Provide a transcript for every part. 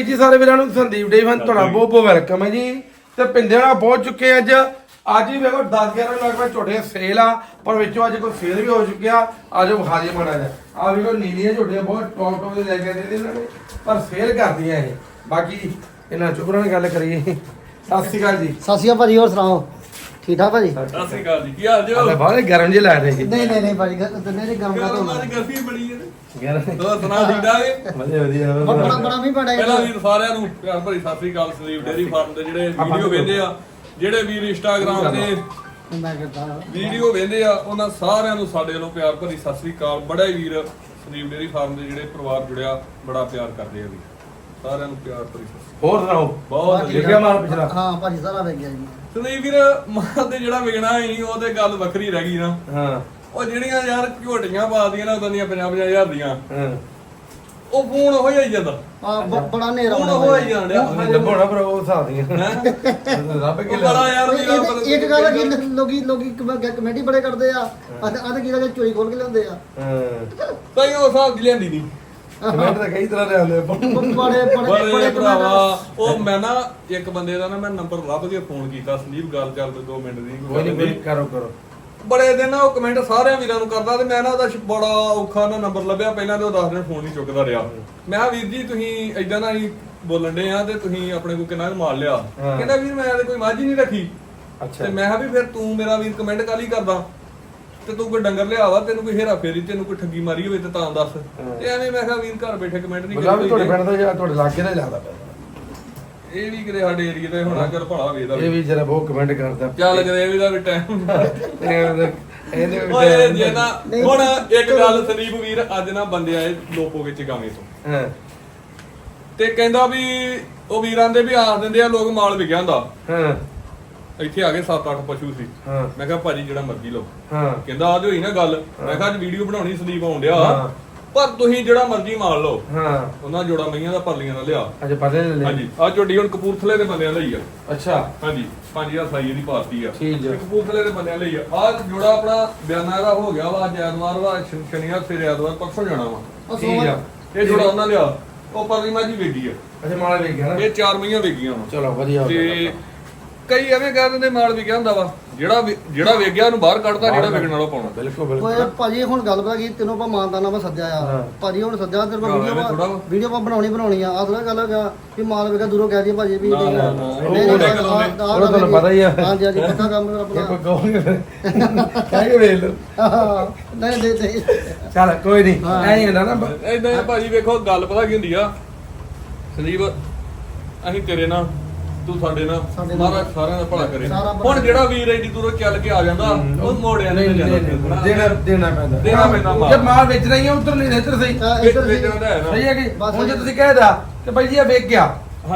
ਵੀਰ ਜੀ ਸਾਰੇ ਵੀਰਾਂ ਨੂੰ ਸੰਦੀਪ ਡੇ ਫਨ ਤੁਹਾਡਾ ਬਹੁਤ ਬਹੁਤ ਵੈਲਕਮ ਹੈ ਜੀ। ਤੇ ਪਿੰਦੇ ਨਾਲ ਪਹੁੰਚ ਚੁੱਕੇ ਅੱਜ। ਅੱਜ ਵੀ ਵੇਖੋ 10 11 ਲੱਖ ਰੁਪਏ ਝੋਟੇ ਸੇਲ ਆ ਪਰ ਵਿੱਚੋਂ ਅੱਜ ਕੋਈ ਸੇਲ ਵੀ ਹੋ ਚੁੱਕਿਆ। ਅੱਜ ਵਿਖਾ ਦੇ ਮਾੜਾ ਜਿਹਾ। ਆ ਵੇਖੋ ਨੀਲੀਆਂ ਝੋਟੀਆਂ ਬਹੁਤ ਟੌਪ ਟੌਪ ਦੇ ਲੈ ਕੇ ਦੇ ਇਹਨਾਂ ਨੇ ਪਰ ਸੇਲ ਕਰਦੀਆਂ ਇਹ। ਬਾਕੀ ਇਹਨਾਂ ਚੁਕਰਾਂ ਨਾਲ ਗੱਲ ਕਰੀਏ। ਸਤਿ ਸ਼੍ਰੀ ਅਕਾਲ ਜੀ। ਸਤਿ ਸ਼੍ਰੀ ਅਕਾਲ ਭਾਜੀ ਹੋਰ ਸੁਣਾਓ? ਠੀਕ ਠਾਕ ਭਾਜੀ? ਸਤਿ ਸ਼੍ਰੀ ਅਕਾਲ ਜੀ ਕੀ ਹਾਲ ਜੀ ਆਲੇ ਬਾਹਲੇ ਗਰਮ ਜਿਹੇ ਲੈ ਰਹੇ ਸੀ। ਨਹੀਂ ਨਹੀਂ ਨਹੀਂ ਭਾਜੀ ਨਹੀਂ ਨਹੀਂ ਗਰਮ ਕਾ ਤੋਂ ਮਾਰੀ ਗਰਮੀ ਬੜੀ ਹੈ ਗਰਮ। ਹੋਰ ਸੁਣਾ ਠੀਕ ਠਾਕ ਹੈ? ਵਧੀਆ ਵਧੀਆ। ਬੜਾ ਬੜਾ ਵੀ ਬੜਾ ਪਹਿਲਾਂ ਵੀਰ ਸਾਰਿਆਂ ਨੂੰ ਪਿਆਰ ਭਰੀ ਸਤਿ ਸ਼੍ਰੀ ਅਕਾਲ ਸੰਦੀਪ ਡੇਰੀ ਫਾਰਮ ਦੇ ਜਿਹੜੇ ਵੀਡੀਓ ਵੇਖਦੇ ਆ ਜਿਹੜੇ ਵੀਰ ਇੰਸਟਾਗ੍ਰam ਤੇ ਮੈਂ ਕਰਦਾ ਵੀਡੀਓ ਵੇਖਦੇ ਆ ਉਹਨਾਂ ਸਾਰਿਆਂ ਨੂੰ ਸਾਡੇ ਵੱਲੋਂ ਪਿਆਰ ਭਰੀ ਸਤਿ ਸ਼੍ਰੀ ਅਕਾਲ। ਬੜਾ ਹੀ ਵੀਰ ਸੰਦੀਪ ਡੇਰੀ ਫਾਰਮ ਦੇ ਜਿਹੜੇ ਪਰਿਵਾਰ ਜੁੜਿਆ ਬੜਾ ਪਿਆਰ ਕਰਦੇ ਆ ਵੀ ਸਾਰਿਆਂ ਨੂੰ ਪਿਆਰ ਭਰੀ ਹੋਰ ਸੁਣਾਓ? ਬਹੁਤ ਲਿਖਿਆ ਮਾਲ ਪਿਛਲਾ? ਹਾਂ ਭਾਜੀ ਸਾਰਾ ਵੇਖ ਗਿਆ ਜੀ। ਸੰਦੀਪ ਵੀਰ ਮਾਂ ਤੇ ਜਿਹੜਾ ਵਿਗਣਾ ਸੀ ਉਹ ਤੇ ਗੱਲ ਵੱਖਰੀ ਰਹਿ ਗਈ ਨਾ। ਹਾਂ। ਉਹ ਜਿਹੜੀਆਂ ਯਾਰ ਝੋਟੀਆਂ ਪਾਦੀਆਂ ਨਾ ਉਦੋਂ ਦੀਆਂ 50 ਹਜ਼ਾਰ ਦੀਆਂ। ਹਾਂ। ਉਹ ਫੋਨ ਹੋ ਜਾਈ ਜਾਂਦਾ। ਆ ਬੜਾ ਨੇਰਾ ਫੋਨ ਹੋ। ਜਾਈ ਜਾਂਦਾ ਹਾਂ ਲੱਭਣਾ ਪਰ ਉਹ ਹਿਸਾਬ ਦੀਆਂ ਰੱਬ ਕੇ ਬੜਾ ਯਾਰ ਇੱਕ ਗੱਲ ਹੈ ਕਿ ਲੋਕੀ ਲੋਕੀ ਕਮ- ਕਮੇਟੀ ਬੜੇ ਕਰਦੇ ਆ। ਅਤੇ ਕੀ ਲੱਗੇ ਚੋਰੀ ਖੋਲ ਕੇ ਲਿਆਉਂਦੇ ਆ। ਹਾਂ। ਤਾਂ ਉਹ ਹਿਸਾਬ ਦੀ ਲਿਆਂਦੀ ਨਹੀਂ ਕਮੈਂਟ ਤਾਂ ਕਈ ਤਰ੍ਹਾਂ ਦੇ ਆਉਂਦੇ ਆ। ਬੜੇ ਬੜੇ ਬੜੇ ਭਰਾਵਾ ਉਹ ਮੈਂ ਨਾ ਇੱਕ ਬੰਦੇ ਦਾ ਨਾ ਮੈਂ ਨੰਬਰ ਲੱਭ ਕੇ ਫੋਨ ਕੀਤਾ ਸੰਦੀਪ ਗੱਲ ਚੱਲ 2 ਮਿੰਟ ਦੀ। ਕੋਈ ਨਹੀਂ ਕੋਈ ਕਰੋ ਕਰੋ। ਬੜੇ ਦਿਨ ਉਹ ਕਮੈਂਟ ਸਾਰਿਆਂ ਵੀਰਾਂ ਨੂੰ ਕਰਦਾ ਤੇ ਮੈਂ ਨਾ ਉਹਦਾ ਬੜਾ ਔਖਾ ਨਾ ਨੰਬਰ ਲੱਭਿਆ ਪਹਿਲਾਂ ਤੇ ਉਹ 10 ਦਿਨ ਫੋਨ ਨਹੀਂ ਚੁੱਕਦਾ ਰਿਹਾ। ਮੈਂ ਕਿਹਾ ਵੀਰ ਜੀ ਤੁਸੀਂ ਐਦਾਂ ਨਾ ਹੀ ਬੋਲਣ ਦੇ ਆ ਤੇ ਤੁਸੀਂ ਆਪਣੇ ਕੋਲ ਕਿੰਨਾ ਕੁ ਮਾਲ ਲਿਆ। ਕਹਿੰਦਾ ਵੀਰ ਮੈਂ ਤੇ ਕੋਈ ਮੱਝ ਹੀ ਨਹੀਂ ਰੱਖੀ। ਅੱਛਾ। ਤੇ ਮੈਂ ਕਿਹਾ ਵੀ ਫਿਰ ਤੂੰ ਮੇਰਾ ਵੀਰ ਕਮੈਂਟ ਕਾਲੀ ਕਰਦਾ। ਤੇ ਤੂੰ ਕੋਈ ਡੰਗਰ ਲਿਆ ਵਾ ਤੈਨੂੰ ਕੋਈ ਹੇਰਾ ਫੇਰੀ ਤੈਨੂੰ ਕੋਈ ਠੱਗੀ ਮਾਰੀ ਹੋਵੇ ਤੇ ਤਾਂ ਦੱਸ। ਤੇ ਐਵੇਂ ਮੈਂ ਕਿਹਾ ਵੀਰ ਘਰ ਬੈਠੇ ਕਮੈਂਟ ਨਹੀਂ ਮਤਲਬ ਵੀ ਤੁਹਾਡੇ ਪਿੰਡ ਦਾ ਜਾਂ ਤੁਹਾਡੇ ਇਲਾਕੇ ਦਾ ਜ਼ਿਆਦਾ ਪੈਂਦਾ ਇਹ ਵੀ ਕਿਤੇ ਸਾਡੇ ਏਰੀਆ ਤੇ ਹੋਣਾ ਚੱਲ ਭਲਾ ਵੇਦਾ ਇਹ ਵੀ ਜਰਾ ਬਹੁਤ ਕਮੈਂਟ ਕਰਦਾ। ਚੱਲ ਇਹ ਵੀ ਦਾ ਵੀ ਟਾਈਮ ਇਹਦੇ ਓਏ ਜੇ ਨਾ ਹੁਣ ਇੱਕ ਗੱਲ ਸੰਦੀਪ ਵੀਰ ਅੱਜ ਨਾ ਬੰਦੇ ਆਏ ਲੋਪੋ ਵਿੱਚ ਗਾਵੇਂ ਤੋਂ। ਹਾਂ। ਤੇ ਕਹਿੰਦਾ ਵੀ ਉਹ ਵੀਰਾਂ ਦੇ ਵੀ ਆਖ ਦਿੰਦੇ ਆ ਲੋਕ ਮਾਲ ਵਿਕਿਆ ਹੁੰਦਾ। ਹਾਂ। ਇੱਥੇ ਆ ਗਏ 7-8 ਪਸ਼ੂ ਸੀ। ਹਾਂ। ਮੈਂ ਕਿਹਾ ਭਾਜੀ ਜਿਹੜਾ ਮਰਜ਼ੀ ਲਓ। ਹਾਂ। ਕਹਿੰਦਾ ਅੱਜ ਹੋਈ ਨਾ ਗੱਲ। ਮੈਂ ਕਿਹਾ ਅੱਜ ਵੀਡੀਓ ਬਣਾਉਣੀ ਸੰਦੀਪ ਆਉਣ ਡਿਆ। ਹਾਂ। ਪਰ ਤੁਸੀਂ ਜਿਹੜਾ ਮਰਜ਼ੀ ਮਾਲ ਲਓ। ਹਾਂ। ਉਹਨਾਂ ਜੋੜਾ ਮਈਆਂ ਦਾ ਪਰਲੀਆਂ ਦਾ ਲਿਆ। ਅਜੇ ਪਤਾ ਨਹੀਂ ਹਾਂਜੀ। ਆ ਝੋਡੀ ਹੁਣ ਕਪੂਰਥਲੇ ਦੇ ਬੰਦਿਆਂ ਲਈ ਆ। ਅੱਛਾ। ਹਾਂਜੀ। 5000 ਸਾਈ ਇਹਦੀ ਪਾਰਟੀ ਆ। ਠੀਕ। ਤੇ ਕਪੂਰਥਲੇ ਦੇ ਬੰਦਿਆਂ ਲਈ ਆ। ਆ ਜੋੜਾ ਆਪਣਾ ਬਿਆਨਾ ਦਾ ਹੋ ਗਿਆ ਵਾ ਅੱਜ ਐਤਵਾਰ ਵਾ ਸ਼ਨੀਵਾਰ ਸਵੇਰੇ ਐਤਵਾਰ ਪਰਸੋਂ ਜਾਣਾ ਵਾ। ਠੀਕ ਆ। ਇਹ ਜੋੜਾ ਉਹਨਾਂ ਲਿਆ। ਉਹ ਪਰਲੀ ਮਾਜੀ ਵੇਗੀ ਆ। ਅੱਛਾ ਮਾਲ ਵੇਖ ਗਿਆ ਨਾ। ਇਹ ਚਾਰ ਮਈਆਂ ਵੇਗੀਆਂ ਵਾ। ਚਲੋ ਵਧੀਆ ਹੋ ਗਿਆ। ਕਈ ਐਵੇਂ ਕਹਿ ਦਿੰਦੇ ਮਾਲ ਵਿਕਿਆ ਹੁੰਦਾ ਵਾ। ਜਿਹੜਾ ਵਿ- ਜਿਹੜਾ ਵੇਗਿਆ ਉਹਨੂੰ ਬਾਹਰ ਕੱਢਦਾ ਜਿਹੜਾ ਵਿਕਣ ਵਾਲਾ ਪਾਉਣਾ। ਬਿਲਕੁਲ ਓਏ ਬਿਲਕੁਲ ਭਾਜੀ ਹੁਣ ਗੱਲ ਪਤਾ ਕੀ ਤੈਨੂੰ ਆਪਾਂ ਮਾਨਦਾਨਾ ਮੈਂ ਸੱਦਿਆ ਹਾਂ। ਆ ਭਾਜੀ ਹੁਣ ਸੱਦਿਆ ਤੇਰੇ ਕੋਲ ਹਾਂ, ਐਵੇਂ ਥੋੜ੍ਹਾ ਵੀਡੀਓ ਵਾ। ਵੀਡੀਓ ਆਪਾਂ ਬਣਾਉਣੀ ਬਣਾਉਣੀ ਆ। ਆਹ ਥੋੜਾ ਗੱਲ ਹੈਗਾ ਕਿ ਮਾਲ ਵੇਗਾ ਦੂਰੋਂ ਕਹਿ ਦੀ ਭਾਜੀ ਵੀ ਨਾ, ਨਹੀਂ, ਨਾ, ਨਾ, ਨਹੀਂ, ਉਹ ਉਹ ਤੁਹਾਨੂੰ ਪਤਾ ਹੀ ਆ। ਹਾਂਜੀ ਹਾਂਜੀ ਪੱਕਾ ਕੰਮ ਮੇਰਾ ਇਹ ਕੋਈ ਆਪਣਾ ਕਹੋਗੇ ਫਿਰ। ਕਹਿ ਕੇ ਵੇਖ ਲਓ। ਹਾਂ, ਨਹੀਂ ਨਹੀਂ ਨਹੀਂ ਚੱਲ ਕੋਈ ਨਹੀਂ। ਹਾਂ। ਐਂ ਹੀ ਹੁੰਦਾ ਨਾ। ਬ- ਇਦਾਂ ਹੀ ਭਾਜੀ ਵੇਖੋ ਗੱਲ ਪਤਾ ਕੀ ਹੁੰਦੀ ਆ? ਸੰਦੀਪ ਅਸੀਂ ਤੇਰੇ ਨਾਲ ਤੂੰ ਸਾਡੇ ਨਾਲ। ਮਹਾਰਾਜ ਸਾਰਿਆਂ ਦਾ ਭਲਾ ਕਰੇ। ਹੁਣ ਜਿਹੜਾ ਵੀਰ ਐਡੀ ਦੂਰੋਂ ਚੱਲ ਕੇ ਆ ਜਾਂਦਾ ਉਹ ਮੋੜਿਆ ਨਹੀਂ ਜਾਂਦਾ ਦੇਣਾ ਦੇਣਾ ਪੈਂਦਾ। ਦੇਣਾ ਪੈਂਦਾ ਮਾਲ। ਜੇ ਮਾਲ ਵੇਚਣਾ ਹੀ ਆ ਉਧਰ ਨਹੀਂ ਇੱਧਰ ਸਹੀ। ਵੇਚਣਾ ਹੈ ਨਾ। ਸਹੀ ਹੈ ਕਿ ਹੁਣ ਜੇ ਤੁਸੀਂ ਕਹਿਦਾ ਕਿ ਭਾਈ ਜੀ ਇਹ ਵੇਚ ਗਿਆ।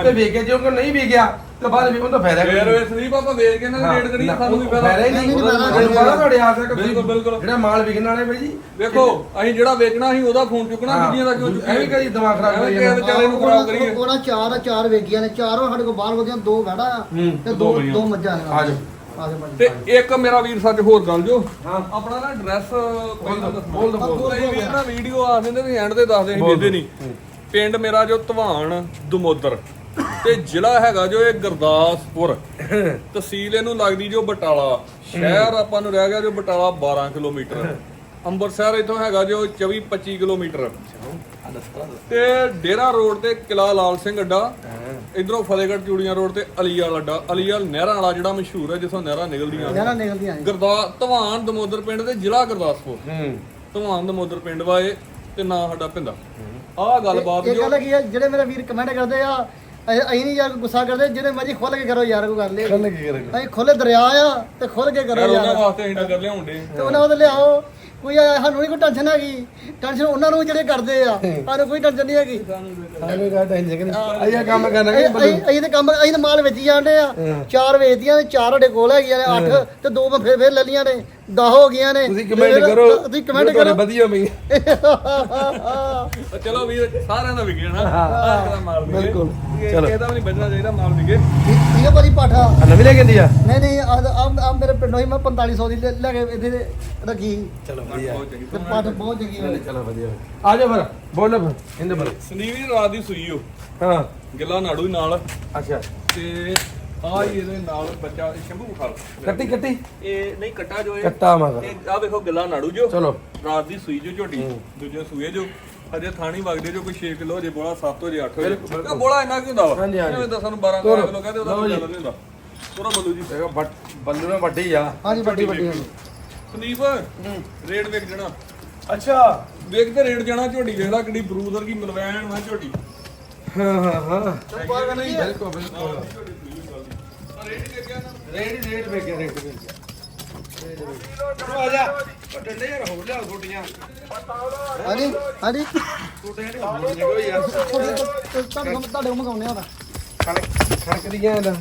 ਤੇ ਵੇਚ ਗਿਆ ਜੇ ਉਹ ਨਹੀਂ ਵੇਚ ਗਿਆ ਤੇ ਬਾਅਦ ਵਿੱਚ ਉਹਦਾ ਫਾਇਦਾ ਫੇਰ ਵੇ ਸੰਦੀਪ ਆਪਾਂ ਵੇਚ ਕੇ ਨਾ ਰੇਟ ਕਰੀਏ ਸਾਨੂੰ ਵੀ ਫਾਇਦਾ ਫਾਇਦਾ ਹੀ ਨਹੀਂ ਪਤਾ ਤੁਹਾਡੇ ਆਸ ਹੈ ਕਿ ਬਿਲਕੁਲ, ਬਿਲਕੁਲ। ਜਿਹੜਾ ਮਾਲ ਵਿਕਣ ਵਾਲੇ ਭਾਈ ਜੀ ਵੇਖੋ ਅਸੀਂ ਜਿਹੜਾ ਵੇਚਣਾ ਸੀ ਉਹਦਾ ਫੋਨ ਚੁੱਕਣਾ। ਦੂਜੀਆਂ ਦਾ ਕਿਉਂ ਐਵੇਂ ਕਰੀ ਦਿਮਾਗ ਖਰਾਬ ਐਵੇਂ ਕਰੀ ਕਿਸੇ ਜਾਂਦਾ। ਵਿਚਾਰੇ ਨੂੰ ਖਰਾਬ ਕਰੀਏ ਉਹਨਾਂ ਚਾਰ ਚਾਰ ਵੇਗੀਆਂ ਨੇ ਚਾਰੋਂ ਸਾਡੇ ਕੋਲ ਬਾਹਰ ਵਧੀਆਂ ਦੋ ਵੜਾ ਆ ਹੂੰ, ਤੇ ਦੋ ਦੋ ਮਈਆਂ। ਦੋ ਮੱਝਾਂ ਨੇ ਆ ਜਾਓ। ਆ ਜਾਓ ਭਾਜੀ ਤੇ ਇੱਕ ਮੇਰਾ ਵੀਰ ਸੱਚ ਹੋਰ ਗੱਲ ਜੋ ਹਾਂ। ਆਪਣਾ ਨਾ ਐਡਰੈਸ ਬੋਲ ਦੋ, ਬੋਲ ਦੋ, ਬੋਲ ਦੋ। ਕਈ ਵੀਰ ਨਾ ਵੀਡੀਓ ਆ ਦਿੰਦੇ ਵੀ ਐਂਡ ਤੇ ਦੱਸਦੇ ਅਸੀਂ ਬੋਲ ਵੇਚਦੇ ਦੋ। ਨਹੀਂ ਪਿੰਡ ਮੇਰਾ ਜੋ ਧਵਾਨ ਦਮੋਦਰ ਤੇ ਜ਼ਿਲ੍ਹਾ ਹੈਗਾ ਜੋ ਇਹ ਗੁਰਦਾਸਪੁਰ। ਤਹਿਸੀਲ ਇਹਨੂੰ ਲੱਗਦੀ ਜੋ ਬਟਾਲਾ। ਸ਼ਹਿਰ ਆਪਾਂ ਨੂੰ ਰਹਿ ਗਿਆ ਜੋ ਬਟਾਲਾ 12 ਕਿਲੋਮੀਟਰ। ਅੰਮ੍ਰਿਤਸਰ ਇਥੋਂ ਹੈਗਾ ਜੋ 24 25 ਕਿਲੋਮੀਟਰ। ਤੇ ਡੇਰਾ ਰੋਡ ਤੇ ਕਿਲਾ ਲਾਲ ਸਿੰਘ ਅੱਡਾ। ਇਧਰੋਂ ਫਤਿਹਗੜ੍ਹ ਚੂੜੀਆਂ ਰੋਡ ਤੇ ਅਲੀਵਾਲ ਅੱਡਾ। ਅਲੀਵਾਲ ਨਹਿਰਾਂ ਵਾਲਾ ਜਿਹੜਾ ਮਸ਼ਹੂਰ ਹੈ ਜਿੱਥੋਂ ਨਹਿਰਾਂ ਨਿਕਲਦੀਆਂ। ਨੇ। ਇਹਨਾਂ ਨਿਕਲਦੀਆਂ ਨੇ ਗੁਰਦਾ ਧਵਾਨ ਦਮੋਦਰ ਪਿੰਡ ਦੇ ਜ਼ਿਲ੍ਹਾ ਗੁਰਦਾਸਪੁਰ। ਹੂੰ। ਧਵਾਨ ਦਮੋਦਰ ਪਿੰਡ ਵਾਏ ਤੇ ਨਾਂ ਸਾਡਾ ਪਿੰਦਾ ਆਹ ਗੱਲਬਾਤ ਇਹ ਜੋ ਗੱਲ ਕੀ ਹੈ? ਜਿਹੜੇ ਮੇਰੇ ਵੀਰ ਕਮੈਂਟ ਕਰਦੇ ਆ ਅਸੀਂ ਨਹੀਂ ਯਾਰ ਗੁੱਸਾ ਕਰਦੇ ਜਿਹੜੇ ਮਰਜ਼ੀ ਖੁੱਲ ਕੇ ਕਰੋ ਯਾਰ ਕੋਈ ਗੱਲ ਨਹੀਂ। ਕੱਲ ਕੀ ਕਰੇਗਾ। ਅਸੀਂ ਖੁੱਲੇ ਦਰਿਆ ਆ ਤੇ ਖੁੱਲ ਕੇ ਕਰੋ ਯਾਰ ਉਹਨਾਂ ਯਾਰ। ਵਾਸਤੇ ਅਸੀਂ ਡੰਗਰ ਲਿਆਉਂਦੇ ਤੇ ਉਹਨਾਂ ਉਹਦੇ ਲਿਆਓ। ਕੋਈ ਆ- ਸਾਨੂੰ ਨਹੀਂ ਕੋਈ ਟੈਨਸ਼ਨ ਹੈਗੀ। ਟੈਨਸ਼ਨ ਉਹਨਾਂ ਨੂੰ ਜਿਹੜੇ ਕਰਦੇ ਆ ਸਾਨੂੰ ਕੋਈ ਟੈਨਸ਼ਨ ਨਹੀਂ ਹੈਗੀ। ਸਾਨੂੰ ਕਾ ਟੈਨਸ਼ਨ ਕਿ ਆਇਆ ਕੰਮ ਕਰਨਾ ਕਿ ਅਸੀਂ ਅਸੀਂ- ਅਸੀਂ ਤੇ ਕੰਮ ਅਸੀਂ ਤੇ ਮਾਲ ਵੇਚੀ ਜਾਂਦੇ ਆ। ਚਾਰ ਵੇਚਦੀਆਂ ਨੇ ਚਾਰ ਸਾਡੇ ਕੋਲ ਹੈਗੀਆਂ ਨੇ ਅੱਠ ਤੇ ਦੋ ਮੈਂ ਫੇਰ ਫੇਰ ਲੈ ਲਈਆਂ ਨੇ। 10 ਹੋ ਗਈਆਂ ਨੇ। ਤੁਸੀਂ ਕਮੈਂਟ ਕਰੋ। ਤੁਸੀਂ ਕਮੈਂਟ ਕਰੋ। ਵਧੀਆ ਉਹ ਚਲੋ ਵੀਰ ਸਾਰਿਆਂ ਦਾ ਵਿਗੇ ਨਾ ਸਾਰਿਆਂ ਦਾ ਮਾਲ ਵਿਗੇ ਬਿਲਕੁਲ। ਇਹ- ਚਲੋ। ਇਹਦਾ ਵੀ ਨਹੀਂ ਬਚਣਾ ਚਾਹੀਦਾ ਮਾਲ ਵਿਗੇ ਠੀਕ ਹੈ ਭਾਜੀ ਪਾਠਾ। ਆ ਨਵੀਂ ਲੈ ਕੇ ਆਂਦੀ ਆ? ਨਹੀਂ ਨਹੀਂ ਆ ਆ ਮੇਰੇ ਪਿੰਡੋਂ ਹੀ ਮੈਂ 4500 ਦੀ ਲੈ ਕੇ ਇੱਥੇ ਰੱਖੀ। ਚਲੋ ਵਧੀਆ। ਬਹੁਤ ਚੰਗੀ। ਤੇ ਪਾਠ ਬਹੁਤ ਚੰਗੀ ਹੋਈ। ਚਲੋ ਵਧੀਆ। ਆ ਜਾ ਫਿਰ। ਬੋਲੋ ਫਿਰ। ਇਹਦੇ ਬਾਰੇ। ਸੰਦੀਪ ਜੀ ਰਾਤ ਦੀ ਸੂਈ ਹੋ। ਹਾਂ। ਗਿੱਲਾ ਨਾੜੂ ਨਾਲ। ਅੱਛਾ। ਤੇ ਆ ਹੀ ਇਹਦੇ ਨਾਲ ਬੱਚਾ ਸ਼ੰਭੂ ਬੁਖਾਰ ਕੱਟੀ ਕੱਟੀ। ਇਹ ਨਹੀਂ ਕੱਟਾ ਜੋ ਇਹ। ਕੱਟਾ ਮਗਰ। ਆ ਵੇਖੋ ਗਿੱਲਾ ਨਾੜੂ ਜੋ। ਚਲੋ। ਰਾਤ ਦੀ ਸੂਈ ਜੋ ਝੋਟੀ ਦੂਜੇ ਸੂਏ ਜੋ। ਹਜੇ ਥਾਣੀ ਵਗਦੇ ਜੋ ਕੋਈ 6 ਕਿਲੋ ਜੇ ਬੋਲਾ 7 ਹੋ ਜੇ 8 ਹੋ ਜੇ ਆ ਬੋਲਾ ਇੰਨਾ ਕੀ ਹੁੰਦਾ ਵਾ? ਹਾਂਜੀ, ਹਾਂਜੀ। ਐਵੇਂ ਤਾਂ ਸਾਨੂੰ 12 ਤੋਰੋ। ਕਿਲੋ ਕਹਿੰਦੇ ਉਹਦਾ ਲਓ ਕੋਈ ਜੀ। ਗੱਲ ਨਹੀਂ ਹੁੰਦਾ। ਤੋਰਾ ਬੱਲੂ ਜੀ। ਦੇਖੋ ਬੱਟ ਬੰਦੂ ਨੇ ਵੱਡੀ ਆ। ਹਾਂਜੀ ਵੱਡੀ ਵੱਡੀ ਹਾਂਜੀ। ਸੰਦੀਪ ਰੇਟ ਵੇਖ ਜਣਾ। ਅੱਛਾ। ਵੇਖ ਤੇ ਰੇਟ ਜਾਣਾ ਝੋਟੀ ਵੇਖ ਲੈ ਕਿੱਡੀ ਬਰੂਦਰ ਕੀ ਮਲਵੈਣ ਵਾ ਝੋਟੀ। ਹਾਂ ਹਾਂ ਹਾਂ। ਚੰਪਾ ਨਹੀਂ। ਬਿਲਕੁਲ ਬਿਲਕੁਲ। ਰੇਟ ਦੇਖਿਆ ਨਾ ਰੇਡ ਰੇਡ ਵੇ ਗਿਆ ਰੇਡ ਵੇ ਗਿਆ ਆ ਜਾ। ਡੰਡੇ ਯਾਰ ਹੋ ਲਿਆ ਛੋਟੀਆਂ ਹਾਂਜੀ ਹਾਂਜੀ। ਛੋਟੀਆਂ ਨਹੀਂ ਹੋਣੀਆਂ ਕੋਈ ਯਾਰ। ਤੁਹਾਡੇ ਤੁਹਾਨੂੰ ਤੁਹਾਡੇ ਕੋਲ ਮੰਗਾਉਣੇ ਆ ਖੜਕ ਖੜਕਦੀਆਂ ਇਹਦਾ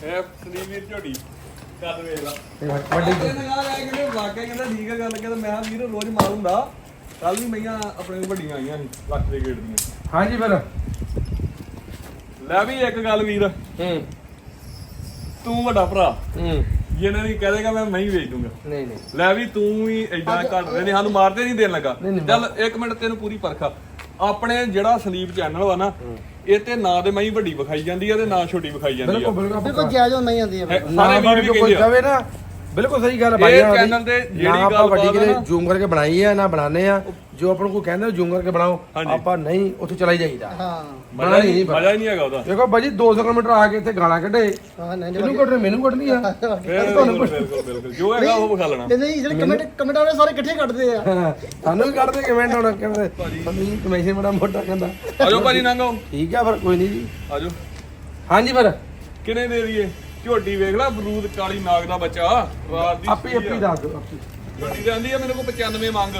ਇਹ ਸੰਦੀਪ ਵੀਰ ਝੋਟੀ ਕੱਦ ਵੇਖ ਲਾ। ਇਹ ਵੱਡੀ ਕਹਿੰਦਾ ਯਾਰ ਇਹ ਕਹਿੰਦੇ ਵਾਕਿਆ ਕਹਿੰਦਾ ਠੀਕ ਹੈ ਗੱਲ ਕਹਿੰਦਾ ਮੈਂ ਵੀਰ ਰੋਜ਼ ਹੁੰਦਾ ਕੱਲ ਵੀ ਮਈਆਂ ਆਪਣੇ ਵੱਡੀਆਂ ਆਈਆਂ ਸੀ ਲੱਖ ਦੇ ਗੇੜ ਦੀਆਂ। ਹਾਂਜੀ ਫਿਰ। ਲੈ ਵੀ ਇੱਕ ਗੱਲ ਵੀਰ। ਹੂੰ। ਤੂੰ ਵੱਡਾ ਭਰਾ। ਹੂੰ। ਜਿਹਨੇ ਨਹੀਂ ਕਹੇਗਾ ਮੈਂ ਮੈਂ ਹੀ ਵੇਚ ਦੂੰਗਾ। ਨਹੀਂ ਨਹੀਂ। ਲੈ ਵੀ ਤੂੰ ਵੀ ਏਦਾਂ ਘੱਟ ਰਹੇ ਨੇ ਸਾਨੂੰ ਮਾਰਦੇ ਨਹੀਂ ਦੇਣ ਲੱਗਾ। ਚੱਲ ਇੱਕ ਮਿੰਟ ਤੈਨੂੰ ਪੂਰੀ ਪਰਖਾ ਆਪਣੇ ਜਿਹੜਾ ਸਲੀਪ ਚੈਨਲ ਵਾ ਨਾ ਇਹ ਤੇ ਨਾ ਤੇ ਮਈ ਵੱਡੀ ਵਿਖਾਈ ਜਾਂਦੀ ਆ ਤੇ ਨਾ ਛੋਟੀ ਵਿਖਾਈ ਜਾਂਦੀ ਆ। ਬਿਲਕੁਲ ਬਿਲਕੁਲ। ਜਾਇਜ਼ ਨਹੀਂ ਆਉਂਦੀ ਹੈ ਨਾ ਸਾਰੇ ਵੀਰ ਵੀ ਕੋਈ ਕਹਿੰਦੇ ਆ। ਨਾ। ਬਿਲਕੁਲ ਸਹੀ ਗੱਲ ਹੈ ਇਹ ਭਾਈ ਆਹ channel ਤੇ ਨਾ ਜਿਹੜੀ ਆਪਾਂ ਗੱਲ ਵੱਡੀ ਬਾਤ ਹੈ ਕਿਤੇ ਨਾ- ਜ਼ੂਮ ਕਰਕੇ ਬਣਾਈ ਹੈ ਨਾ ਬਣਾਣੇ ਆ। ਜੋ ਆਪਾਂ ਨੂੰ ਕੋਈ ਕਹਿੰਦਾ ਜ਼ੂਮ ਕਰਕੇ ਬਣਾਓ। ਹਾਂਜੀ। ਆਪਾਂ ਨਹੀਂ ਉੱਥੇ ਚਲਾ ਹੀ ਜਾਈਦਾ। ਹਾਂ। ਮਜ਼ਾ ਨਹੀਂ, ਹੀ ਨਹੀਂ ਮਜ਼ਾ ਹੀ ਨਹੀਂ ਹੈਗਾ ਉਹਦਾ। ਦੇਖੋ ਭਾਜੀ 200 ਕਿਲੋਮੀਟਰ ਆ ਕੇ ਇੱਥੇ ਗਾਲਾਂ ਕੱਢੇ। ਹਾਂ ਨਹੀਂ ਇਹਨੂੰ ਕੱਢ ਰਹੇ ਮੈਨੂੰ ਕੱਢਣੀ ਆ? ਬਿਲਕੁਲ ਬਿਲਕੁਲ ਬਿਲਕੁਲ ਜੋ ਹੈਗਾ ਉਹ ਵਿਖਾ ਲੈਣਾ। ਨਹੀਂ ਨਹੀਂ ਜਿਹੜੇ ਕਮੈਂਟ ਕਮੈਂਟ ਵਾਲੇ ਸਾਰੇ ਇਕੱਠੇ ਕੱਢਦੇ ਆ। ਹਾਂ, ਸਾਨੂੰ ਵੀ ਕੱਢਦੇ ਕਮੈਂਟ ਹੁਣ ਕਹਿੰਦੇ ਸਾਨੂੰ ਕਮਿਸ਼ਨ ਬੜਾ ਮੋਟਾ ਕਹਿੰਦਾ। ਆਜੋ ਭਾਜੀ ਨੰਗੋ ਠੀਕ ਆ ਫਿਰ ਕੋਈ ਨਹੀਂ ਜੀ। ਆਜੋ। ਹਾਂਜੀ ਫਿਰ। ਕਿਨੇ ਦੇ ਦਈਏ? ਝੋਟੀ ਵੇਖ ਲੈ ਬਰੂਦ ਕਾਲੀ ਨਾਗ ਦਾ ਬੱਚਾ। ਰਾਤ ਦੀ ਆਪੀ ਆਪੀ ਦੱਸ ਦਿਓ ਆਪੀ। ਆ ਮੈਨੂੰ ਕੋ 95 ਮੰਗ।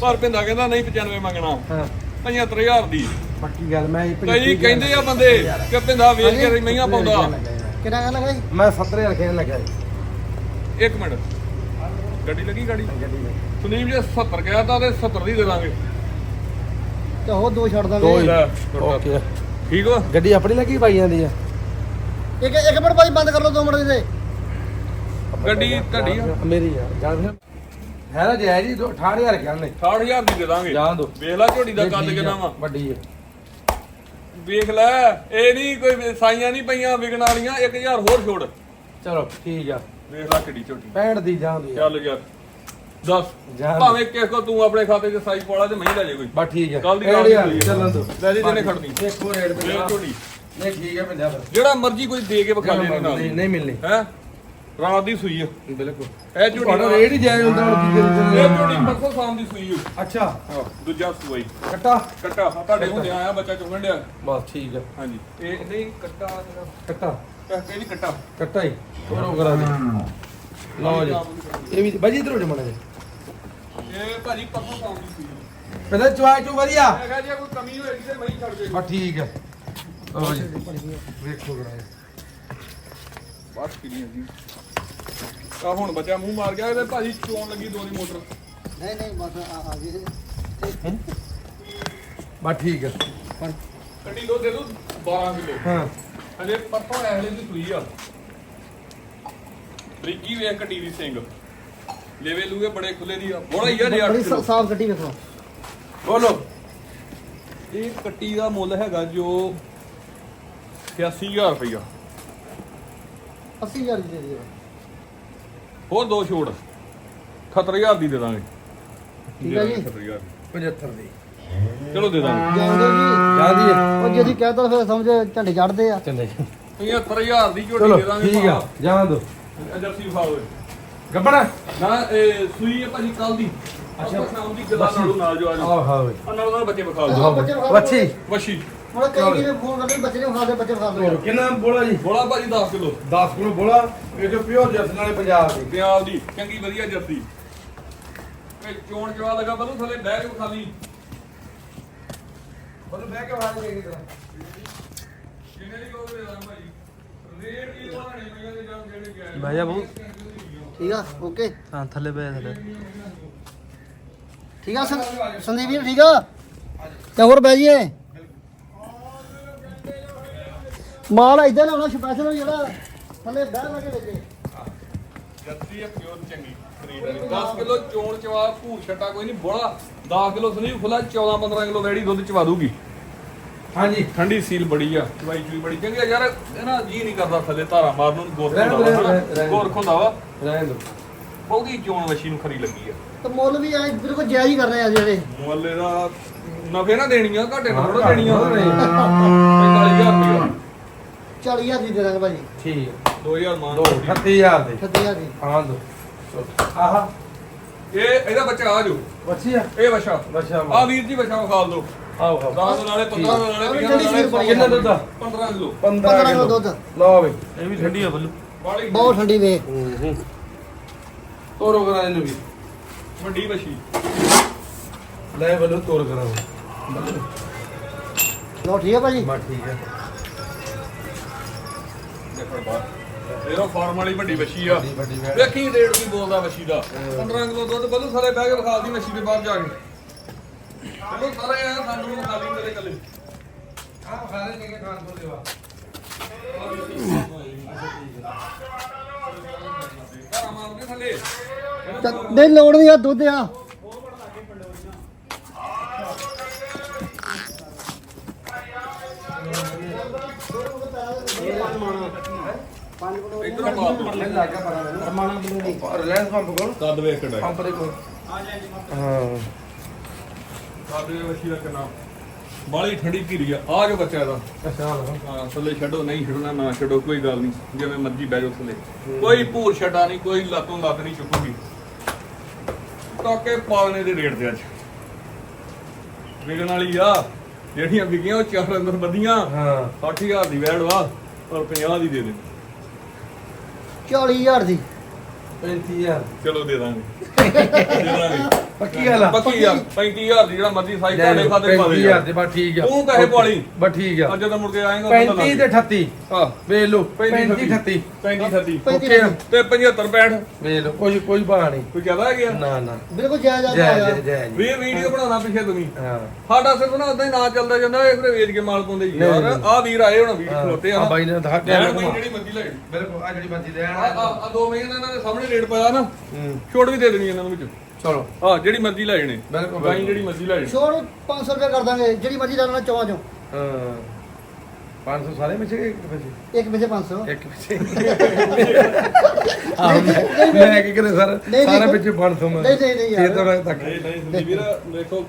ਪਰ ਪਿੰਦਾ ਕਹਿੰਦਾ ਨਹੀਂ 95 ਮੰਗਣਾ। ਹਾਂ। 75000 ਦੀ। ਪੱਕੀ ਗੱਲ ਮੈਂ ਇਹ ਕਈ ਕਹਿੰਦੇ ਆ ਬੰਦੇ ਕਿ ਪਿੰਦਾ ਵੇਚ ਕੇ ਮਹੀਆਂ ਪਾਉਂਦਾ। ਕਿੰਨਾ ਕਹਿ ਲਗਾ ਮੈਂ 70000 ਕਹਿਣ ਲੱਗਾ ਇੱਕ ਮਿੰਟ। ਗੱਡੀ ਲੱਗੀ ਗਾੜੀ? ਸੁਨੀਲ ਜੇ 70 ਗਿਆ ਤਾਂ ਤੇ 70 ਦੀ ਦੇ ਦਾਂਗੇ। ਤੇ ਉਹ ਦੋ ਛੱਡ ਦਾਂਗੇ। ਹੀ। ਓਕੇ। ਠੀਕ ਵਾ ਗੱਡੀ ਆਪਣੀ ਲੱਗੀ ਪਾਈ ਜਾਂਦੀ ਆ? ਇੱਕ ਇੱਕ ਮਿੰਟ ਭਾਈ ਬੰਦ ਕਰ ਲਓ ਦੋ ਮਿੰਟ ਦੇ ਗੱਡੀ ਤੁਹਾਡੀ ਆ? ਮੇਰੀ ਆ ਜਾਨ ਹੈ ਨਾ ਜੈ ਜੀ 18000 ਕਹਿੰਦੇ 60000 ਦੀ ਦੇ ਦਾਂਗੇ। ਜਾਣ ਦੋ। ਵੇਖ ਲੈ ਝੋਟੀ ਦਾ ਕੱਦ ਕਿੰਨਾ ਵਾ। ਵੱਡੀ ਹੈ ਵੇਖ ਲੈ ਇਹ ਨਹੀਂ ਕੋਈ ਸਾਈਆਂ ਨਹੀਂ ਪਈਆਂ ਵਿਕਣ ਵਾਲੀਆਂ 1000 ਹੋਰ ਛੋੜ। ਚਲੋ ਠੀਕ ਆ। ਵੇਖ ਲੈ ਕਿੱਡੀ ਝੋਟੀ। 65 ਦੀ ਜਾਨ ਦੀ ਚੱਲ ਯਾਰ ਦੱਸ। ਜਾਨ ਭਾਵੇਂ ਕਿਸੇ ਕੋ ਤੂੰ ਆਪਣੇ ਖਾਤੇ 'ਚ ਸਾਈ ਪਾਲਾ ਤੇ ਮੈਂ ਲੈ ਜੇ ਕੋਈ ਬਸ ਠੀਕ ਆ। ਕੱਲ ਦੀ ਹੈ। ਚੱਲਣ ਦੋ। ਲੈ ਜੀ ਜਿਹਨੇ ਖੜਨੀ। ਦੇਖੋ ਰੇਟ ਤੇ ਝੋਟੀ। ਨਹੀਂ ਠੀਕ ਹੈ ਮਿਲਿਆ ਫਿਰ। ਜਿਹੜਾ ਮਰਜ਼ੀ ਕੋਈ ਦੇ ਕੇ ਵਿਖਾ ਲੈਣੇ ਨਾਲ। ਨਹੀਂ ਨਹੀਂ ਮਿਲਣੀ। ਹੈ? ਰਾਤ ਦੀ ਸੂਈ ਆ। ਬਿਲਕੁਲ। ਇਹ ਝੋਟੀ ਤੁਹਾਡਾ ਰੇਟ ਹੀ ਜਾਇਜ਼ ਹੁੰਦਾ ਹੁਣ ਕੀ ਕਰੀ ਇਹ ਝੋਟੀ ਪਰਸੋਂ ਸ਼ਾਮ ਦੀ ਸੂਈ ਓ ਅੱਛਾ। ਹਾਂ ਦੂਜਾ ਸੂਈ ਕੱਟਾ? ਕੱਟਾ। ਤੁਹਾਡੇ ਹੁੰਦੇ ਆਇਆ ਬੱਚਾ ਚੁੰਗਣ ਡਿਆ। ਬਸ ਠੀਕ ਆ। ਹਾਂਜੀ। ਇਹ ਨਹੀਂ ਕੱਟਾ ਜਿਹੜਾ ਕੱਟਾ। ਇਹ ਨਹੀਂ ਕੱਟਾ। ਕੱਟਾ ਹੀ। ਕਰਾ ਦੇ। ਲਓ ਜੀ। ਇਹ ਵੀ ਬਾਜੀ ਇਧਰ ਹੋ ਜਾ ਮਾੜਾ ਜੀ ਇਹ ਭਾਜੀ ਪਰਸੋਂ ਸ਼ਾਮ ਦੀ ਸੂਈ ਆ। ਪਹਿਲਾਂ ਚੁਆਈ ਚੂ ਵਧੀਆ। ਹੈਗਾ ਜੇ ਕੋਈ ਕਮੀ ਹੋਏਗੀ ਤੇ ਮੈਂ ਹੀ ਛੱਡ ਦੇ ਬਸ ਠੀਕ ਹੈ ਲਓ ਜੀ ਵੇਖੋ ਕਰਾ ਬਸ ਕਿਨੀ ਜੀ ਆ ਹੁਣ ਬੱਚਾ ਮੂੰਹ ਮਾਰ ਗਿਆ ਇਹਦੇ ਭਾਜੀ ਚੋਣ ਲੱਗੀ ਦੋ ਦੀ ਮੋਟਰ। ਨਹੀਂ ਨਹੀਂ ਬਸ ਆ ਆ ਗਏ ਬਸ ਠੀਕ ਹੈ। ਕੱਟੀ ਦੋ ਦੇ ਦੋ 12 ਕਿਲੋ। ਹਾਂ। ਹਜੇ ਪਰਸੋਂ ਐਹਲੇ ਦੀ ਸੂਈ ਆ। ਬਰੀਕੀ ਵੇਖ ਕੱਟੀ ਦੀ ਸਿੰਘ। ਲੇਵੇ ਲੂਏ ਬੜੇ ਖੁੱਲੇ ਦੀ ਆ। ਬੜਾ ਹੀ ਆ ਜੀ 8 ਬੜੀ ਕਿਲੋ। ਸਾਫ਼ ਕੱਟੀ ਵੇਖੋ। ਬੋਲੋ। ਇਹ ਕੱਟੀ ਦਾ ਮੁੱਲ ਹੈਗਾ ਜੋ 86000 ਰੁਪਇਆ 80000 ਦੀ ਦੇ ਦਿਓ। ਹੋਰ ਦੋ ਛੋੜ 70000 ਦੀ ਦੇ ਦਾਂਗੇ। ਠੀਕ ਆ ਜੀ। 70000 75 ਦੀ। ਚਲੋ ਦੇ ਦਾਂਗੇ। ਜਾਂਦੇ ਜੀ। ਹੈ ਉਹ ਜਿਹਦੀ ਕਹਤਾ ਫਿਰ ਸਮਝ ਝੰਡੇ ਚੜਦੇ ਆ। ਚੰਦੇ 75000 ਦੀ ਝੋਟੀ ਚਲੋ ਦੇ ਦਾਂਗੇ ਠੀਕ ਆ। ਜਾਣ ਦੋ। ਜਰਸੀ ਵਿਖਾਓ ਗੱਬੜਾ। ਨਾ ਇਹ ਸੂਈ ਹੈ ਭਾਜੀ ਕੱਲ ਦੀ। ਅੱਛਾ। ਸ਼ਾਮ ਦੀ ਗੱਲਾਂ ਨਾਲੋਂ ਨਾਲ ਜੋ ਆ ਜਾਓ। ਆਹ ਹਾਂ ਨਾਲ ਨਾਲ ਬੱਚੇ ਵਿਖਾ ਦਿਓ। ਬੱਚੇ ਵਿਖਾ ਦਿਓ। ਵੱਛੀ। ਵਸ਼ੀ ਹੁਣ ਕਈ ਕਿਨੇ ਫੋਨ ਕਰਦੇ ਬੱਚੇ ਨੇ ਖਾ ਦੇ ਬੱਚੇ ਖਾ ਦੇ ਕਿੰਨਾ ਬੋਲਾ ਜੀ? ਬੋਲਾ ਭਾਜੀ 10 ਕਿਲੋ। 10 ਕਿਲੋ ਬੋਲਾ ਇਹ ਜੋ ਪਿਓਰ ਜਸਨ ਵਾਲੇ ਪੰਜਾਬ ਦੇ। ਪਿਆਲ ਦੀ ਚੰਗੀ ਵਧੀਆ ਜਰਸੀ। ਇਹ ਚੋਣ ਜਵਾ ਲਗਾ ਬਲੂ ਥੱਲੇ ਬਹਿ ਕੇ ਖਾਲੀ। ਬੋਲ ਬਹਿ ਕੇ ਆਵਾਜ਼ ਮੇਰੀ ਤਰ੍ਹਾਂ ਕਿੰਨੇ ਦੀ ਕੋਲ ਦੇ ਦਾਂ ਭਾਜੀ? ਰੇਟ ਵੀ ਬਣਾਣੇ ਪਈਆਂ ਤੇ ਜਾਂ ਜਿਹੜੇ ਗਏ ਬਹਿ ਜਾ ਬਾਬੂ। ਠੀਕ ਆ ਓਕੇ। ਹਾਂ ਥੱਲੇ ਬੈ ਥੱਲੇ। ਠੀਕ ਆ ਸੰ- ਸੰਦੀਪ ਵੀਰ ਠੀਕ ਆ? ਤੇ ਹੋਰ ਬਹਿ ਜੀਏ ਮਾਲ ਇਦਾਂ ਲਾਉਣਾ ਸਪੈਸ਼ਲ ਜਿਹੜਾ ਥੱਲੇ ਬਹਿ ਲਾ ਕੇ ਲੱਗੇ ਜਰਸੀ ਹੈ ਪਿਓਰ ਚੰਗੀ ਖਰੀਦ ਵਾਲੀ 10 ਕਿਲੋ ਚੋਣ ਚਵਾ ਭੂਰ ਛੱਟਾ ਕੋਈ ਨਹੀਂ ਬੋਲਾ। 10 ਕਿਲੋ ਸੰਦੀਪ ਖੁੱਲਾ 14 15 ਕਿਲੋ ਰੈਡੀ ਦੁੱਧ ਚਵਾ ਦੂਗੀ। ਹਾਂਜੀ। ਠੰਡੀ ਸੀਲ ਬੜੀ ਆ ਚਵਾਈ ਚੁਈ ਬੜੀ। ਚੰਗੀ ਆ ਯਾਰ ਇਹ ਨਾ ਜੀ ਨਹੀਂ ਕਰਦਾ ਥੱਲੇ ਧਾਰਾ ਮਾਰਨ ਨੂੰ ਗੋਰ। ਗੋਰ ਖੁੰਦਾ ਵਾ ਰਹਿਣ ਦੋ। ਬਹੁਤੀ ਚੋਣ ਵਸ਼ੀ ਨੂੰ ਖਰੀ ਲੱਗੀ ਆ। ਤੇ ਮੁੱਲ ਵੀ ਐ ਬਿਲਕੁਲ ਜਾਇਜ਼ ਹੀ ਕਰਨੇ ਆ ਜਿਹੜੇ। ਮੁੱਲ ਦਾ ਨਫੇ ਨਾ ਦੇਣੀਆਂ ਘਾਟੇ ਨਾ ਥੋੜਾ ਦੇਣੀਆਂ। 45000 ਰੁਪਏ 40000 ਦੀ ਦੇ ਦਾਂਗੇ ਭਾਜੀ। ਠੀਕ। ਹੈ 2000 ਮਾਨ ਦੋ 38000 ਦੇ। 38000 ਦੀ। ਹਾਂ ਦੋ। ਆਹਾ। ਇਹ ਇਹਦਾ ਬੱਚਾ ਆ ਜੋ ਬੱਚੀ ਆ? ਇਹ ਵਛਾ ਬੱਚਾ ਆ ਵੀਰ ਜੀ ਵਛਾ ਖਾਲ ਦੋ ਆਓ ਆਓ। 10 ਨਾਲੇ 15 ਨਾਲੇ 20 ਠੰਡੀ ਸੀਲ ਬੜੀ ਕਿੰਨਾ ਦੁੱਧ ਆ? 15 ਕਿਲੋ। 15 15 ਕਿਲੋ ਦੁੱਧ। ਲਓ ਬਈ ਇਹ ਵੀ ਠੰਡੀ ਆ ਬੱਲੂ। ਬਹੁਤ ਠੰਡੀ ਵੇ। ਹੂੰ ਹੂੰ। ਤੋਰੋ ਕਰਾ ਇਹਨੂੰ ਵੀ। ਵੱਡੀ ਵਛੀ ਲੈ ਬੱਲੂ ਤੋਰ ਕਰਾ ਲੋ ਠੀਕ ਹੈ ਭਾਜੀ। ਬਾ ਠੀਕ ਹੈ ਇਹੋ ਫਾਰਮ ਵਾਲੀ ਵੱਡੀ ਆ। ਵੇਖੀ ਰੇਟ ਬੋਲਦਾ ਦਾ। 15 ਕਿਲੋ ਦੁੱਧ ਬੱਲੂ ਸਾਰੇ ਬਹਿ ਕੇ ਵਿਖਾ ਦੀ ਵਛੀ ਦੇ ਬਾਹਰ ਜਾ ਕੇ। ਬੱਲੂ ਸਾਰੇ ਆ ਸਾਨੂੰ ਵਿਖਾ ਲਈ ਤੇਰੇ ਕੱਲੇ। ਆ ਖਾਣੇ ਕੇ ਖਾਣ ਤੋਂ ਦੇਵਾ ਘਰਾਂ ਮਾਰਦੇ ਥੱਲੇ। ਚੱਲ, ਨਹੀਂ ਲੋੜ ਨਹੀਂ ਆ ਦੁੱਧ ਆ। ਇਧਰੋਂ ਦੋ। ਲੱਗ ਮੈਨੂੰ ਰਮਾਣਾ ਬਲੂ ਰਿਲਾਇੰਸ ਪੰਪ ਕੋਲ। ਕੱਦ ਵੇਖ ਕਢਾਈ ਪੰਪ ਦੇ ਕੋਲ ਹਾਂ। ਕੱਦ ਵੇ ਵਛੀ ਦਾ ਕਿੰਨਾ। ਬਾਲੀ ਠੰਡੀ ਘੀਰੀ ਆ। ਆ ਜੋ ਬੱਚਾ ਲਓ ਹਾਂ। ਥੱਲੇ ਛੱਡੋ ਨਹੀਂ ਛੱਡਣਾ ਨਾ ਛੱਡੋ ਕੋਈ ਗੱਲ ਨਹੀਂ। ਜਿਵੇਂ ਮਰਜ਼ੀ ਬਹਿ ਜਾਓ ਥੱਲੇ। ਕੋਈ ਭੂਰ ਛੱਡਾ ਨਹੀਂ ਕੋਈ ਲੱਤੋਂ ਲੱਤ ਨਹੀਂ ਚੁੱਕੂਗੀ। ਟੋਕੇ ਪਾਲਣੇ ਦੇ ਰੇਟ ਤੇ ਅੱਜ। ਵਿਕਣ ਵਾਲੀ ਆ। ਜਿਹੜੀਆਂ ਵਿਕੀਆਂ ਉਹ ਚਾਰ ਅੰਦਰ ਵਧੀਆਂ। ਹਾਂ। 60000 ਦੀ ਵੈੜ ਵਾ ਔਰ 50 ਦੀ ਦੇ ਦੇ। 40000 ਦੀ। 35000 ਚਲੋ ਦੇ ਦਾਂਗੇ ਦੇ ਦਾਂਗੇ। ਪੱਕੀ ਗੱਲ ਆ। ਪੱਕੀ ਆ। 35000 ਦੀ ਜਿਹੜਾ ਮਰਜ਼ੀ ਸਾਈਜ਼ ਤੁਹਾਡੇ ਖਾਤੇ ਪਾ ਦੇ 35000 ਦੇ ਬਾ ਠੀਕ ਆ। ਤੂੰ ਪੈਸੇ ਪਾ ਲਈ। ਬਾ ਠੀਕ ਆ। ਅੱਜ ਜਦੋਂ ਮੁੜ ਕੇ ਆਏਗਾ 35 ਤੇ 38 ਹਾਂ। ਵੇਖ ਲਓ 35 35 38 35 30 ਓਕੇ। ਆ। ਤੇ 75 65 ਵੇਖ ਲਓ ਕੋਈ ਕੋਈ ਬਾ ਨਹੀਂ। ਕੋਈ ਹੈ ਗਿਆ ਨਾ ਨਾ। ਬਿਲਕੁਲ ਜਾਇਜ਼ ਆ ਜੈ ਜਾਇਜ਼ ਜੈ ਆ। ਜੈ ਜੀ ਵੀ ਵੀਡੀਓ ਬਣਾਉਣਾ ਪਿੱਛੇ ਤੁਸੀਂ ਹਾਂ। ਸਾਡਾ ਸਿਰਫ ਨਾ ਉਦਾਂ ਹੀ ਨਾਂ ਚੱਲਦਾ ਜਾਂਦਾ ਇਹ ਫਿਰ ਵੇਚ ਕੇ ਮਾਲ ਪਾਉਂਦੇ ਯਾਰ। ਆ ਵੀਰ ਆਏ ਹੁਣ ਵੀਰ ਖਲੋਤੇ ਆ ਆ ਬਾਈ ਨੇ ਦਿਖਾ ਕੇ ਲੈਣ ਬਈ ਜਿਹੜੀ ਮਰਜ਼ੀ ਲੈ ਬਿਲਕੁਲ ਆ ਜਿਹੜੀ ਮਰਜ਼ੀ ਆ ਲੈਣ ਆ ਦੋ ਮਹੀਨੇ ਦਾ ਇਹਨਾਂ ਦੇ ਸਾਹਮਣੇ ਰੇਟ ਪਾਇਆ ਨਾ। ਛੋਟ ਵੀ ਦੇ ਦੇਣੀ ਇਹਨਾਂ ਨੂੰ ਵਿੱਚ। ਚਲੋ। ਆ ਜਿਹੜੀ ਮਰਜ਼ੀ ਲੈ ਜਣੇ। ਬਿਲਕੁਲ, ਗਾਈ। ਜਿਹੜੀ ਮਰਜ਼ੀ ਲੈ ਜਣੇ। ਛੋੜ 500 ਰੁਪਏ ਕਰ ਦਾਂਗੇ ਜਿਹੜੀ ਮਰਜ਼ੀ ਲੈਣਾ ਚੋਂ ਚੋਂ। ਹਾਂ। 500 ਸਾਰੇ ਵਿੱਚ ਕਿ ਇੱਕ ਵਿੱਚ? ਇੱਕ ਵਿੱਚ 500 ਇੱਕ ਵਿੱਚ। ਮੈਂ ਮੈਂ ਕੀ ਕਰੇ ਸਰ? ਨਹੀਂ, ਸਾਰੇ ਵਿੱਚ 500 ਮੈਂ। ਨਹੀਂ, ਨਹੀਂ, ਨਹੀਂ ਯਾਰ। ਇਹ ਤਾਂ ਤੱਕ। ਨਹੀਂ ਨਹੀਂ ਸੰਦੀਪ ਵੀਰ ਦੇਖੋ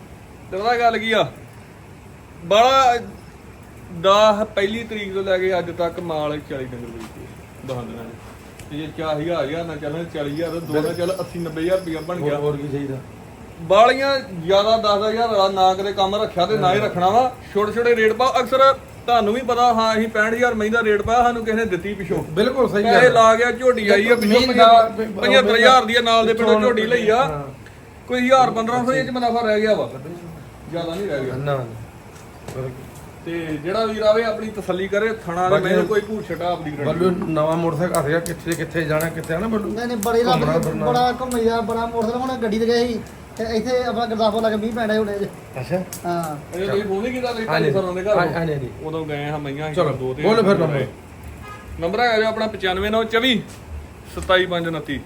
ਤੇਰਾ ਗੱਲ ਕੀ ਆ? ਬੜਾ 10 ਪਹਿਲੀ ਤਰੀਕ ਤੋਂ ਲੈ ਕੇ ਅੱਜ ਤੱਕ ਮਾਲ 40 ਡੰਗਰ ਵੇਚੇ। ਦਹਾਂ ਦਿਨਾਂ ਦੇ ਤੇ ਜੇ 40000 ਹਜ਼ਾਰ ਨਾ ਚੱਲਣ 40000 ਦੋ ਨਾ ਚੱਲ 80 90000 ਰੁਪਇਆ ਬਣ ਹੋਰ ਗਿਆ। ਹੋਰ ਕੀ ਚਾਹੀਦਾ? ਬਾਲੀਆਂ ਜ਼ਿਆਦਾ 10000 ਵਾਲਾ ਨਾ ਕਦੇ ਕੰਮ ਰੱਖਿਆ ਤੇ ਨਾ ਹੀ ਰੱਖਣਾ ਵਾ। ਛੋਟੇ ਛੋਟੇ ਰੇਟ ਪਾ ਅਕਸਰ ਤੁਹਾਨੂੰ ਵੀ ਪਤਾ ਹਾਂ ਅਸੀਂ 65000 ਮਹਿੰਗਾ ਰੇਟ ਪਾਇਆ ਸਾਨੂੰ ਕਿਸੇ ਨੇ ਦਿੱਤੀ ਪਿਛੋਂ। ਬਿਲਕੁਲ ਸਹੀ ਗੱਲ ਲਾ ਗਿਆ ਝੋਡੀ ਆਈ ਆ ਪਿਛੋਂ ਮੀਂਹ ਦਾ- 75000 ਦੀ ਨਾਲ ਦੇ ਪਿੰਡੋਂ ਝੋਡੀ ਲਈ ਆ। ਕੋਈ 1000 1500 ਇਹ ਚ ਮੁਨਾਫਾ ਰਹਿ ਗਿਆ ਵਾ। ਜ਼ਿਆਦਾ ਨਹੀਂ ਰਹਿ ਗਿਆ। ਨਾ ਨਾ। ਤੇ ਜਿਹੜਾ ਵੀਰ ਆਵੇ ਆਪਣੀ ਤਸੱਲੀ ਕਰੇ ਥਣਾ ਦੇ ਬਾਕੀ ਮੈਂ ਕੋਈ ਭੂਤ ਛਟਾ ਆਪਣੀ ਬੱਲੂ ਨਵਾਂ ਮੋਟਰਸਾਈਕਲ ਆ ਗਿਆ ਕਿੱਥੇ ਕਿੱਥੇ ਜਾਣਾ ਕਿੱਥੇ ਆਣਾ ਬੱਲੂ? ਨਹੀਂ ਨਹੀਂ ਬੜੀ ਰੱਬ। ਬੜਾ ਘੁੰਮਿਆ ਬੜਾ ਮੋਟਰਸਾਈਕਲ ਹੁਣ ਗੱਡੀ ਤੇ ਗਏ ਸੀ ਤੇ ਇੱਥੇ ਆਪਣਾ ਗਰਦਾਫੋ ਲੱਗ ਮੀਂਹ ਪੈਣਾ ਹੁਣੇ। ਅੱਛਾ। ਹਾਂ। ਇਹ ਤੁਸੀਂ ਫੋਨ ਨਹੀਂ ਕੀਤਾ ਤੇ ਹਾਂਜੀ। ਸਰੋਂ ਦੇ ਘਰ ਹਾਂਜੀ ਹਾਂਜੀ ਉਦੋਂ ਗਏ ਹਾਂ ਮਈਆਂ ਚਲੋ, ਦੋ ਤੇ ਬੋਲੋ ਫਿਰ ਨੰਬਰ। ਨੰਬਰ ਹੈਗਾ ਜੀ ਆਪਣਾ 95924 27529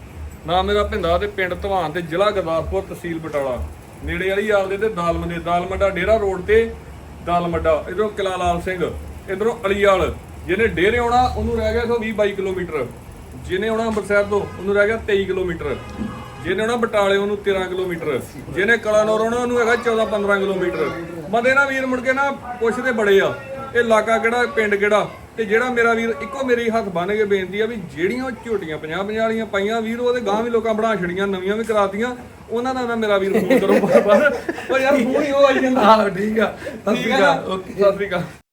ਨਾਮ ਮੇਰਾ ਭਿੰਦਾ ਤੇ ਪਿੰਡ ਧਵਾਨ ਤੇ ਜ਼ਿਲ੍ਹਾ ਗੁਰਦਾਸਪੁਰ ਤਹਿਸੀਲ ਬਟਾਲਾ। ਨੇੜੇ ਵਾਲੀ ਆਲਦੇ ਤੇ ਦਾਲਮੰਦੇ ਦਾਲਮੰਡਾ ਡੇਰਾ ਰੋਡ ਤੇ ਦਾਲਮੰਡਾ ਇਧਰੋਂ ਕਿਲਾ ਲਾਲ ਸਿੰਘ, ਇਧਰੋਂ ਅਲੀਵਾਲ ਜਿਹਨੇ ਡੇਰੇ ਆਉਣਾ, ਉਹਨੂੰ ਰਹਿ ਗਿਆ 120 22 ਕਿਲੋਮੀਟਰ। ਜਿਹਨੇ ਆਉਣਾ ਅੰਮ੍ਰਿਤਸਰ ਤੋਂ, ਉਹਨੂੰ ਰਹਿ ਗਿਆ 23 ਕਿਲੋਮੀਟਰ। ਜਿਹਨੇ ਆਉਣਾ ਬਟਾਲੇ, ਉਹਨੂੰ 13 ਕਿਲੋਮੀਟਰ। ਜਿਹਨੇ ਕਲਾਨੌਰ ਆਉਣਾ, ਉਹਨੂੰ ਹੈਗਾ 14 15 ਕਿਲੋਮੀਟਰ। ਬੰਦੇ ਨਾ ਵੀਰ ਮੁੜ ਕੇ ਨਾ ਪੁੱਛਦੇ ਬੜੇ ਆ, ਇਹ ਇਲਾਕਾ ਕਿਹੜਾ, ਪਿੰਡ ਕਿਹੜਾ? ਤੇ ਜਿਹੜਾ ਮੇਰਾ ਵੀਰ ਇੱਕੋ ਮੇਰੀ ਹੱਥ ਬੰਨ ਕੇ ਬੇਨਤੀ ਆ ਵੀ ਜਿਹੜੀਆਂ ਝੋਟੀਆਂ 50 50 ਵਾਲੀਆਂ ਪਾਈਆਂ ਵੀਰ ਉਹਦੇ ਗਾਂ ਵੀ ਲੋਕਾਂ ਬਣਾ ਛੜੀਆਂ ਨਵੀਆਂ ਵੀ ਕਰਾਤੀਆਂ ਉਹਨਾਂ ਦਾ ਨਾ ਮੇਰਾ ਵੀਰ ਫੋਨ ਕਰੋ ਪਰ ਯਾਰ ਫੋਨ ਹੀ ਉਹ ਆਈ ਜਾਂਦਾ। ਹਾਂ ਠੀਕ ਆ। ਸਤਿ ਸ਼੍ਰੀ ਅਕਾਲ। ਓਕੇ। ਸਤਿ ਸ੍ਰੀ ਅਕਾਲ।